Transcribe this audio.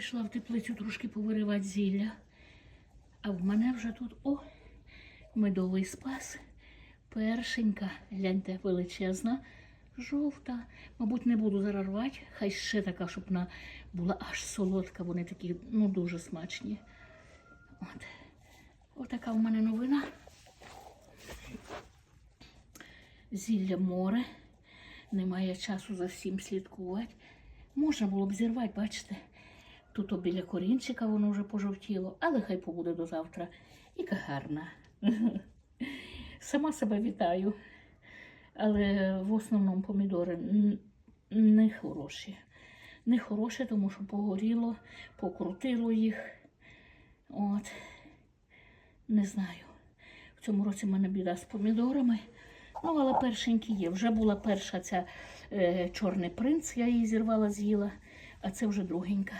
Прийшла в теплицю трошки повиривати зілля. А в мене вже тут о, медовий спас. Першенька, гляньте, величезна, жовта. Мабуть, не буду зараз рвати. Хай ще така, щоб вона була аж солодка. Вони такі, ну, дуже смачні. От. Отака в мене новина. Зілля море. Немає часу за всім слідкувати. Можна було б зірвати, бачите. Тут біля корінчика воно вже пожовтіло, але хай побуде до завтра. Яка гарна. Сама себе вітаю. Але в основному помідори не хороші. Не хороші, тому що погоріло, покрутило їх. От. Не знаю. В цьому році в мене біда з помідорами. Ну, але першенькі є. Вже була перша ця е, чорний принц, я її зірвала, з'їла, а це вже другенька.